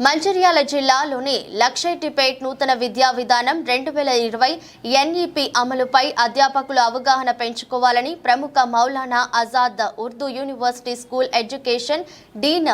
మంచిర్యాల జిల్లాలోని లక్షైటిపేట్ నూతన విద్యా విధానం రెండు వేల ఇరవై ఎన్ఈపి అమలుపై అధ్యాపకులు అవగాహన పెంచుకోవాలని ప్రముఖ Maulana Azad Urdu university school education dean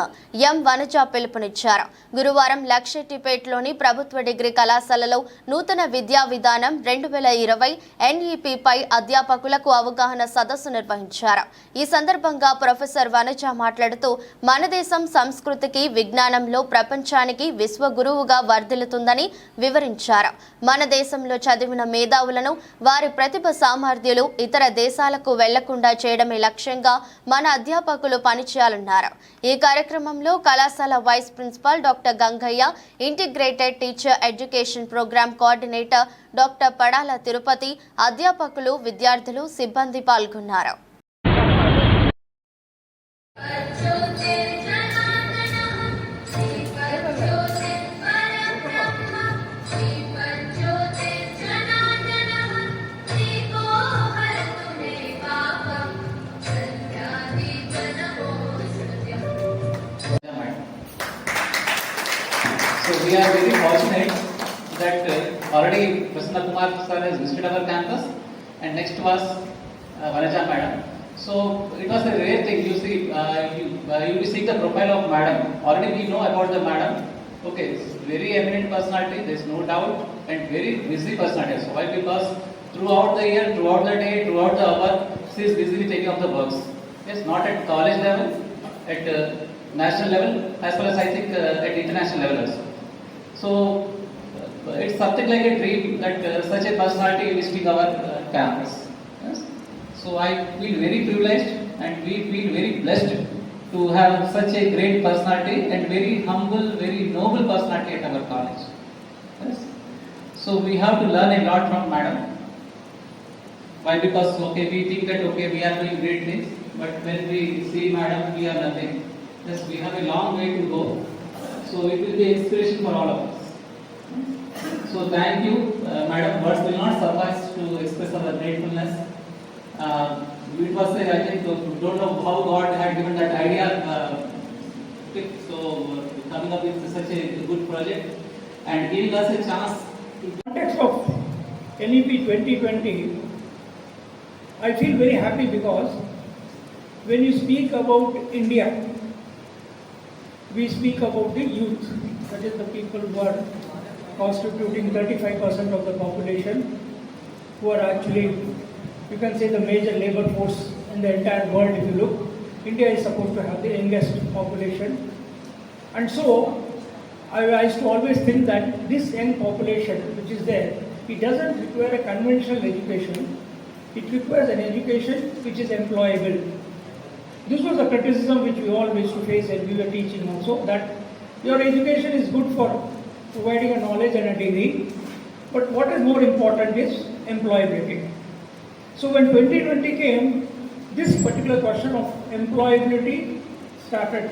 M Vanaja పిలుపునిచ్చారు. గురువారం లక్షైటిపేట్లోని ప్రభుత్వ డిగ్రీ కళాశాలలో నూతన విద్యా విధానం రెండు వేల ఇరవై ఎన్ఈపిపై అధ్యాపకులకు అవగాహన సదస్సు నిర్వహించారు. ఈ సందర్భంగా ప్రొఫెసర్ వనజ మాట్లాడుతూ మన దేశం సంస్కృతికి విజ్ఞానంలో ప్రపంచ ప్రపంచానికి విశ్వగురువుగా వర్ధిల్లుతుందని వివరించారు. మన దేశంలో చదివిన మేధావులను వారి ప్రతిభ సామర్థ్యాలు ఇతర దేశాలకు వెళ్ళకుండా చేయడమే లక్ష్యంగా మన అధ్యాపకులు పనిచేయాలన్నారు. ఈ కార్యక్రమంలో కళాశాల vice principal doctor Gangaiah integrated teacher education programme coordinator doctor Padala Tirupati అధ్యాపకులు విద్యార్థులు సిబ్బంది పాల్గొన్నారు. We are very fortunate that uh, already Prasanna Kumar sir has visited our campus and next was uh, Vanaja madam. So it was a rare thing, you see, uh, you, uh, you see the profile of madam. Already we know about the madam. Okay, very eminent personality, there is no doubt, and very busy personality. So why? Because throughout the year, throughout the day, throughout the hour, she is busily taking up the works. Yes, not at college level, at uh, national level, as well as I think uh, at international level also. So uh, it's something like a dream that uh, such a personality visiting our uh, campus. Yes? So I feel very privileged and we feel very blessed to have such a great personality and very humble, very noble personality at our college. Yes? So we have to learn a lot from madam. Why? Because okay, we think that okay, we are doing great things, but when we see madam, we are nothing. Yes, we have a long way to go. So it will be inspiration for all of us. So thank you, uh, madam. Words will not suffice to express our gratefulness. Uh, it was, I think, don't know how God had given that idea. Uh, so uh, coming up with such a good project and giving us a chance to context of NEP 2020, I feel very happy because when you speak about India, we speak about the youth, that is the people who are constituting 35% of the population, who are actually, you can say, the major labor force in the entire world if you look. India is supposed to have the youngest population. And so, I, I used to always think that this young population which is there, it doesn't require a conventional education. It requires an education which is employable. This was a criticism which we all used to face and we were teaching also that your education is good for providing a knowledge and a degree, but what is more important is employability. So when 2020 came, this particular question of employability started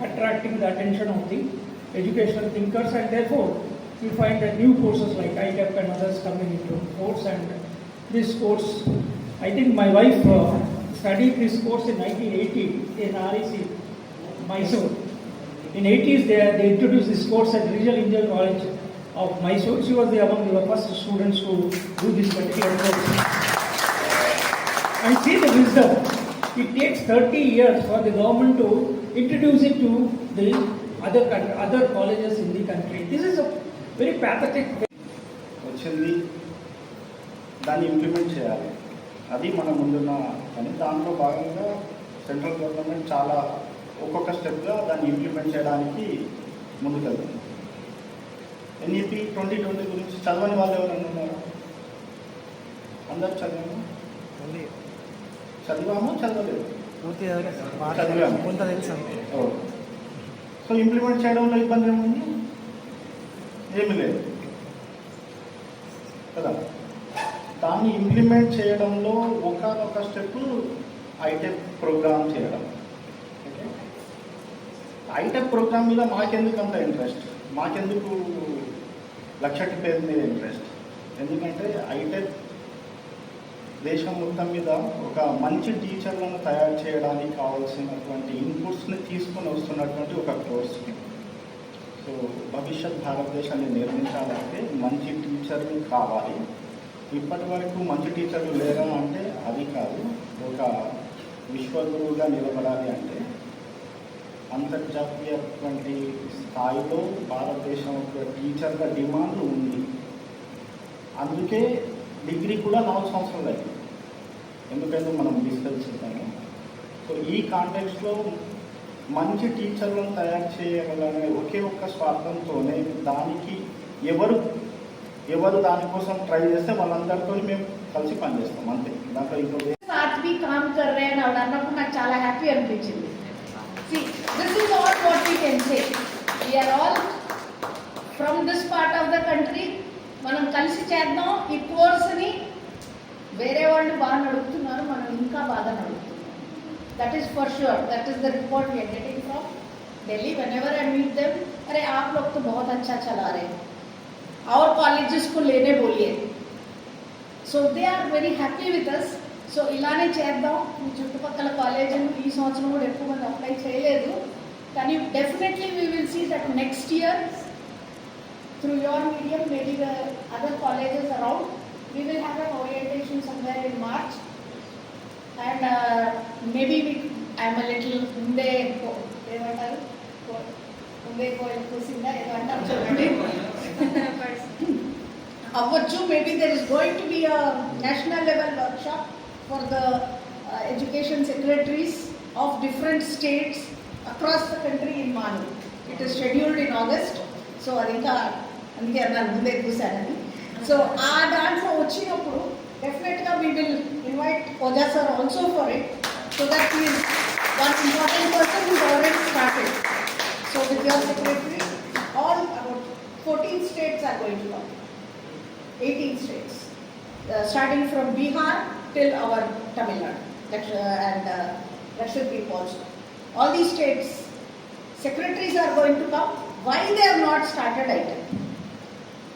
attracting the attention of the educational thinkers and therefore you find that new courses like ITEP and others coming into force and this course, I think my wife uh, studied this course in 1980 in REC, Mysore. In 80s they, they introduced this course at Regional Engineering College of Mysore. She was the, among the first students to do this particular course. And see the wisdom. It takes 30 years for the government to introduce it to the other coun- other colleges in the country. This is a very pathetic వచ్చింది దాన్ని implement చేయాలి అది మన ముందున్న పని. దాంట్లో భాగంగా central government చాలా ఒక్కొక్క స్టెప్గా దాన్ని ఇంప్లిమెంట్ చేయడానికి ముందుకెళ్తుంది. ఎన్ఈపి ట్వంటీ ట్వంటీ గురించి చదవని వాళ్ళు ఎవరైనా ఉన్నారు? అందరు చదివాము? చదివామా చదవలేదు. సో ఇంప్లిమెంట్ చేయడంలో ఇబ్బంది ఏముంది? ఏమీ లేదు కదా దాన్ని ఇంప్లిమెంట్ చేయడంలో ఒకనొక స్టెప్ ఐటెక్ ప్రోగ్రామ్ చేయడం. ఓకే ఐటెక్ ప్రోగ్రామ్ మీద మాకెందుకు అంత ఇంట్రెస్ట్ మాకెందుకు లక్షటి పేరు మీద ఇంట్రెస్ట్ ఎందుకంటే ఐటెక్ దేశం మొత్తం మీద ఒక మంచి టీచర్లను తయారు చేయడానికి కావాల్సినటువంటి ఇన్పుట్స్ని తీసుకొని వస్తున్నటువంటి ఒక కోర్స్ని సో భవిష్యత్ భారతదేశాన్ని నిర్మించాలంటే మంచి టీచర్లు కావాలి. ఇప్పటి వరకు మంచి టీచర్లు లేరా అంటే అది కాదు. ఒక విశ్వగురువుగా నిలబడాలి అంటే అంతర్జాతీయటువంటి స్థాయిలో భారతదేశం ఒక టీచర్ల డిమాండ్ ఉంది. అందుకే డిగ్రీ కూడా నాలుగు సంవత్సరాలు అయింది. ఎందుకంటే మనం డిస్కస్ చేద్దాము. సో ఈ కాంటెక్స్లో మంచి టీచర్లను తయారు చేయగలనే ఒకే ఒక్క స్వార్థంతోనే దానికి ఎవరు ఎవరు దానికోసం ట్రై చేస్తే వాళ్ళందరితో మేము కలిసి పనిచేస్తాం అంతే. దాంట్లో ఇంకో చాలా హ్యాపీ అనిపించింది. See all from this part of the country మనం కలిసి చేద్దాం. ఈ కోర్స్ని వేరే వాళ్ళు బాగా నడుపుతున్నారు మనం ఇంకా బాగా నడుపుతున్నాం. That is for sure that is the report we are getting from Delhi whenever I them అరే ఆప్ లోక్తో బహుత్ అచ్చా చలా రే और कॉलेजेस को लेने बोलिए so they are very happy with us so ఇలానే చేద్దాం ఈ చుట్టుపక్కల కాలేజీలు ఈ సంవత్సరం కూడా ఎక్కువ మంది అప్లై చేయలేదు కానీ definitely we will see that next year through your medium maybe the other colleges around we will have an orientation somewhere in March and maybe I'm little ముందే కో- ఏమంటారు కో- ముందే కోయిల్ కూసిందా ఏదో అంటారు చూడండి అవ్వచ్చు maybe there is going to be a national level workshop for the education secretaries of different states across the country in మాను it is scheduled in August so అది ఇంకా అందుకే అన్నాను ముందే కూర్చానని సో ఆ దాంట్లో వచ్చినప్పుడు డెఫినెట్గా we will invite Ojha sir also for it so that is one important person is already started so with your secretary all about fourteen states are going to come 18 states, uh, starting from Bihar till our Tamil Nadu Laksh- uh, and uh, Lakshadweep also. All these states, secretaries are going to come. Why they have not started item?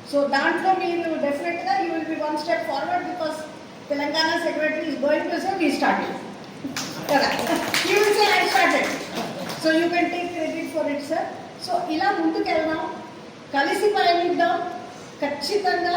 So దాంట్లో మీరు డెఫినెట్గా you will be one step forward because Telangana secretary is going to say we started కదా you will say I started so you can take credit for it sir so ఇలా ముందుకు వెళ్దాం కలిసి పయనిద్దాం. ఖచ్చితంగా